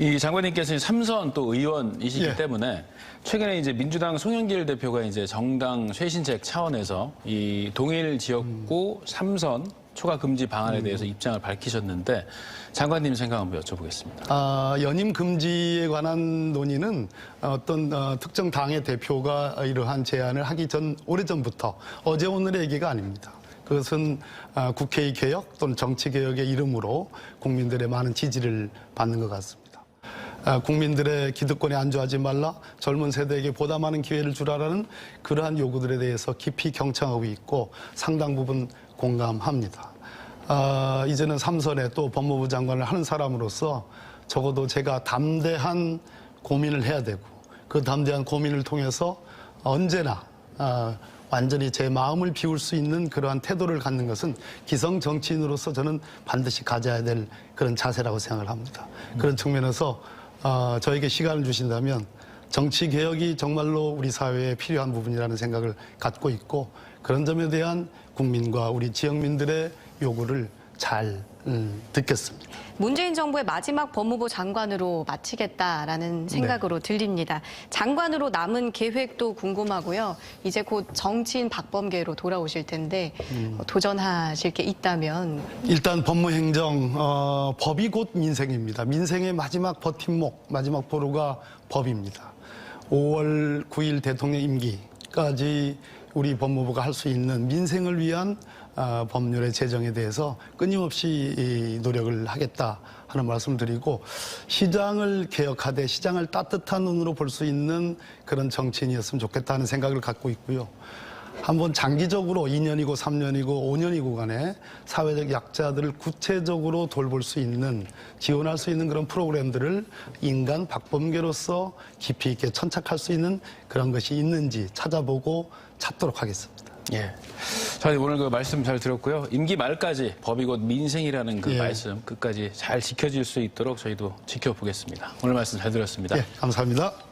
이 장관님께서는 삼선 또 의원이시기 예. 때문에 최근에 이제 민주당 송영길 대표가 이제 정당 쇄신책 차원에서 이 동일 지역구 삼선 초과 금지 방안에 대해서 입장을 밝히셨는데 장관님 생각 한번 여쭤보겠습니다. 아, 연임 금지에 관한 논의는 어떤 어, 특정 당의 대표가 이러한 제안을 하기 전 오래전부터 어제 오늘의 얘기가 아닙니다. 그것은 아, 국회의 개혁 또는 정치 개혁의 이름으로 국민들의 많은 지지를 받는 것 같습니다. 아, 국민들의 기득권에 안주하지 말라 젊은 세대에게 보다 많은 기회를 주라라는 그러한 요구들에 대해서 깊이 경청하고 있고 상당 부분 공감합니다. 아, 이제는 삼선에 또 법무부 장관을 하는 사람으로서 적어도 제가 담대한 고민을 해야 되고 그 담대한 고민을 통해서 언제나 아, 완전히 제 마음을 비울 수 있는 그러한 태도를 갖는 것은 기성 정치인으로서 저는 반드시 가져야 될 그런 자세라고 생각을 합니다. 그런 측면에서 어, 저에게 시간을 주신다면 정치 개혁이 정말로 우리 사회에 필요한 부분이라는 생각을 갖고 있고 그런 점에 대한 국민과 우리 지역민들의 요구를 잘 음, 듣겠습니다. 문재인 정부의 마지막 법무부 장관으로 마치겠다라는 생각으로 들립니다. 장관으로 남은 계획도 궁금하고요. 이제 곧 정치인 박범계로 돌아오실 텐데 도전하실 게 있다면 일단 법무행정 어, 법이 곧 민생입니다. 민생의 마지막 버팀목, 마지막 보루가 법입니다. 5월 9일 대통령 임기 까지 우리 법무부가 할 수 있는 민생을 위한 아, 법률의 제정에 대해서 끊임없이 이 노력을 하겠다 하는 말씀을 드리고 시장을 개혁하되 시장을 따뜻한 눈으로 볼 수 있는 그런 정치인이었으면 좋겠다 하는 생각을 갖고 있고요. 한번 장기적으로 2년이고 3년이고 5년이고 간에 사회적 약자들을 구체적으로 돌볼 수 있는 지원할 수 있는 그런 프로그램들을 인간 박범계로서 깊이 있게 천착할 수 있는 그런 것이 있는지 찾아보고 찾도록 하겠습니다. 예. 자, 오늘 그 말씀 잘 들었고요. 임기 말까지 법이 곧 민생이라는 그 예. 말씀 끝까지 잘 지켜질 수 있도록 저희도 지켜보겠습니다. 오늘 말씀 잘 들었습니다. 예, 감사합니다.